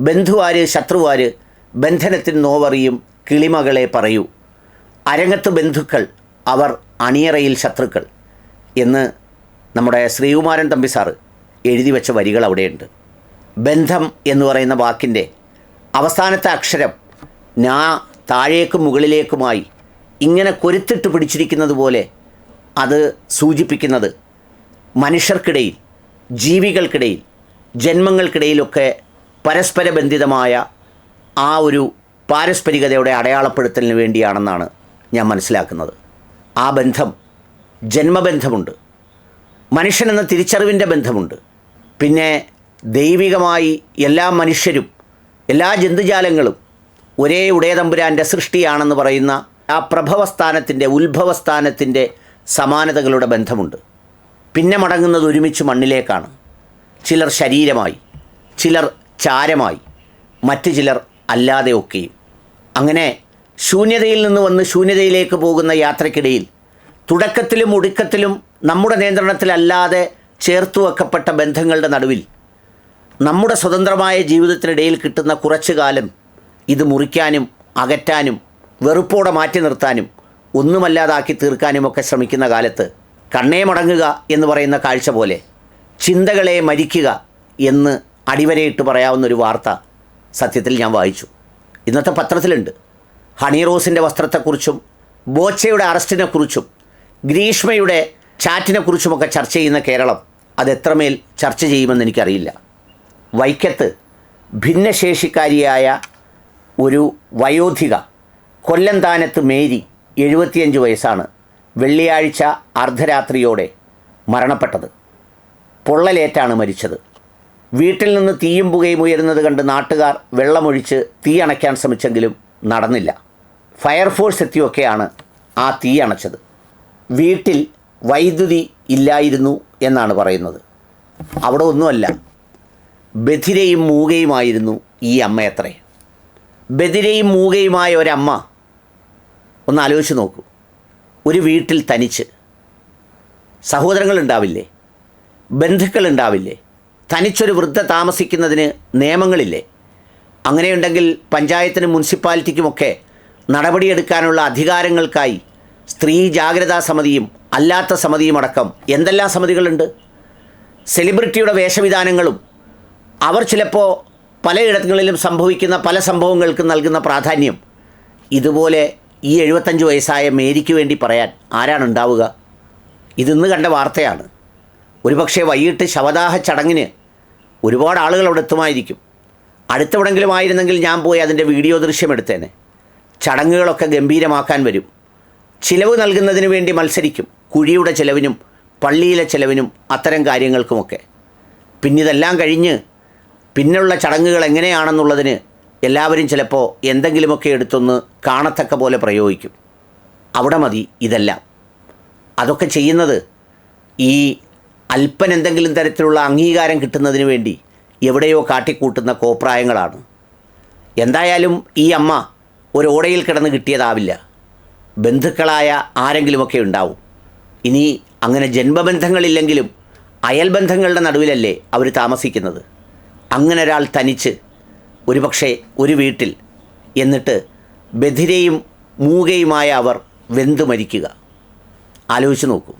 ബന്ധുവാര് ശത്രുവാര് ബന്ധനത്തിൽ നോവറിയും കിളിമകളെ പറയൂ. അരങ്ങത്ത് ബന്ധുക്കൾ അവർ അണിയറയിൽ ശത്രുക്കൾ എന്ന് നമ്മുടെ ശ്രീകുമാരൻ തമ്പി സാറ് എഴുതി വെച്ച വരികൾ അവിടെയുണ്ട്. ബന്ധം എന്ന് പറയുന്ന വാക്കിന്റെ അവസാനത്തെ അക്ഷരം ഞാ താഴേക്കും മുകളിലേക്കുമായി ഇങ്ങനെ കൊരുത്തിട്ട് പിടിച്ചിരിക്കുന്നത് പോലെ അത് സൂചിപ്പിക്കുന്നത് മനുഷ്യർക്കിടയിൽ ജീവികൾക്കിടയിൽ ജന്മങ്ങൾക്കിടയിലൊക്കെ പരസ്പര ബന്ധിതമായ ആ ഒരു പാരസ്പരികതയുടെ അടയാളപ്പെടുത്തലിന് വേണ്ടിയാണെന്നാണ് ഞാൻ മനസ്സിലാക്കുന്നത്. ആ ബന്ധം ജന്മബന്ധമുണ്ട്. മനുഷ്യനെന്ന തിരിച്ചറിവിന്റെ ബന്ധമുണ്ട്. പിന്നെ ദൈവികമായി എല്ലാ മനുഷ്യരും എല്ലാ ജന്തുജാലങ്ങളും ഒരേ ഉടയതമ്പുരാന്റെ സൃഷ്ടിയാണെന്ന് പറയുന്ന ആ പ്രഭവസ്ഥാനത്തിന്റെ ഉത്ഭവസ്ഥാനത്തിന്റെ സമാനതകളുടെ ബന്ധമുണ്ട്. പിന്നെ മടങ്ങുന്നത് ഒരുമിച്ച് മണ്ണിലേക്കാണ്. ചിലർ ശരീരമായി ചിലർ ചാരമായി. മറ്റു ചിലർ അല്ലാതെ ഒക്കെയും. അങ്ങനെ ശൂന്യതയിൽ നിന്ന് വന്ന് ശൂന്യതയിലേക്ക് പോകുന്ന യാത്രക്കിടയിൽ തുടക്കത്തിലും ഒടുക്കത്തിലും നമ്മുടെ നിയന്ത്രണത്തിലല്ലാതെ ചേർത്തു വെക്കപ്പെട്ട ബന്ധങ്ങളുടെ നടുവിൽ നമ്മുടെ സ്വതന്ത്രമായ ജീവിതത്തിനിടയിൽ കിട്ടുന്ന കുറച്ചു കാലം ഇത് മുറിക്കാനും അകറ്റാനും വെറുപ്പോടെ മാറ്റി നിർത്താനും ഒന്നുമല്ലാതാക്കി തീർക്കാനുമൊക്കെ ശ്രമിക്കുന്ന കാലത്ത് കണ്ണേ മടങ്ങുക എന്ന് പറയുന്ന കാഴ്ച പോലെ ചിന്തകളെ മരിക്കുക എന്ന് അടിവരയിട്ട് പറയാവുന്ന ഒരു വാർത്ത സത്യത്തിൽ ഞാൻ വായിച്ചു. ഇന്നത്തെ പത്രത്തിലുണ്ട്. ഹണി റോസിന്റെ വസ്ത്രത്തെക്കുറിച്ചും ബോച്ചയുടെ അറസ്റ്റിനെക്കുറിച്ചും ഗ്രീഷ്മയുടെ ചാറ്റിനെക്കുറിച്ചുമൊക്കെ ചർച്ച ചെയ്യുന്ന കേരളം അത് എത്രമേൽ ചർച്ച ചെയ്യുമെന്ന് എനിക്കറിയില്ല. വൈക്കത്ത് ഭിന്നശേഷിക്കാരിയായ ഒരു വയോധിക കൊല്ലന്താനത്ത് മേരി എഴുപത്തിയഞ്ച് വയസ്സാണ് വെള്ളിയാഴ്ച അർദ്ധരാത്രിയോടെ മരണപ്പെട്ടത്. പൊള്ളലേറ്റാണ് മരിച്ചത്. വീട്ടിൽ നിന്ന് തീയും പുകയും ഉയരുന്നത് കണ്ട് നാട്ടുകാർ വെള്ളമൊഴിച്ച് തീ അണയ്ക്കാൻ ശ്രമിച്ചെങ്കിലും നടന്നില്ല. ഫയർഫോഴ്സ് എത്തിയൊക്കെയാണ് ആ തീ അണച്ചത്. വീട്ടിൽ വൈദ്യുതി ഇല്ലായിരുന്നു എന്നാണ് പറയുന്നത്. അവിടെ ഒന്നുമല്ല ബധിരയും മൂകയുമായിരുന്നു ഈ അമ്മയത്രേ ബധിരയും മൂകയുമായ ഒരമ്മ ഒന്ന് ആലോചിച്ച് നോക്കൂ. ഒരു വീട്ടിൽ തനിച്ച് സഹോദരങ്ങളുണ്ടാവില്ലേ? ബന്ധുക്കളുണ്ടാവില്ലേ? തനിച്ചൊരു വൃദ്ധ താമസിക്കുന്നതിന് നിയമങ്ങളില്ലേ? അങ്ങനെയുണ്ടെങ്കിൽ പഞ്ചായത്തിനും മുനിസിപ്പാലിറ്റിക്കുമൊക്കെ നടപടിയെടുക്കാനുള്ള അധികാരങ്ങൾക്കായി സ്ത്രീ ജാഗ്രതാ സമിതിയും അല്ലാത്ത സമിതിയും അടക്കം എന്തെല്ലാം സമിതികളുണ്ട്? സെലിബ്രിറ്റിയുടെ വേഷവിധാനങ്ങളും അവർ ചിലപ്പോൾ പലയിടങ്ങളിലും സംഭവിക്കുന്ന പല സംഭവങ്ങൾക്കും നൽകുന്ന പ്രാധാന്യം ഇതുപോലെ ഈ എഴുപത്തഞ്ച് വയസ്സായ മേരിക്ക് വേണ്ടി പറയാൻ ആരാണ് ഉണ്ടാവുക ഇതിന്ന് കണ്ട വാർത്തയാണ്. ഒരുപക്ഷെ വൈകിട്ട് ശവദാഹ ചടങ്ങിന് ഒരുപാട് ആളുകൾ അവിടെ എത്തുമായിരിക്കും. അടുത്തെവിടെങ്കിലും ആയിരുന്നെങ്കിൽ ഞാൻ പോയി അതിന്റെ വീഡിയോ ദൃശ്യം എടുത്തേനെ. ചടങ്ങുകളൊക്കെ ഗംഭീരമാക്കാൻ വരും. ചിലവ് നൽകുന്നതിന് വേണ്ടി മത്സരിക്കും. കുഴിയുടെ ചിലവിനും പള്ളിയിലെ ചിലവിനും അത്തരം കാര്യങ്ങൾക്കുമൊക്കെ. പിന്നിതെല്ലാം കഴിഞ്ഞ് പിന്നുള്ള ചടങ്ങുകൾ എങ്ങനെയാണെന്നുള്ളതിന് എല്ലാവരും ചിലപ്പോൾ എന്തെങ്കിലുമൊക്കെ എടുത്തൊന്ന് കാണത്തക്ക പോലെ പ്രയോഗിക്കും. അവിടെ മതി ഇതെല്ലാം. അതൊക്കെ ചെയ്യുന്നത് ഈ അല്പൻ എന്തെങ്കിലും തരത്തിലുള്ള അംഗീകാരം കിട്ടുന്നതിന് വേണ്ടി എവിടെയോ കാട്ടിക്കൂട്ടുന്ന കോപ്രായങ്ങളാണ്. എന്തായാലും ഈ അമ്മ ഒരു ഓടയിൽ കിടന്ന് കിട്ടിയതാവില്ല. ബന്ധുക്കളായ ആരെങ്കിലുമൊക്കെ ഉണ്ടാവും. ഇനി അങ്ങനെ ജന്മബന്ധങ്ങളില്ലെങ്കിലും അയൽബന്ധങ്ങളുടെ നടുവിലല്ലേ അവർ താമസിക്കുന്നത്. അങ്ങനെ ഒരാൾ തനിച്ച് ഒരുപക്ഷെ ഒരു വീട്ടിൽ എന്നിട്ട് ബധിരയും മൂകയുമായ അവർ വെന്തു മരിക്കുക. ആലോചിച്ച് നോക്കൂ.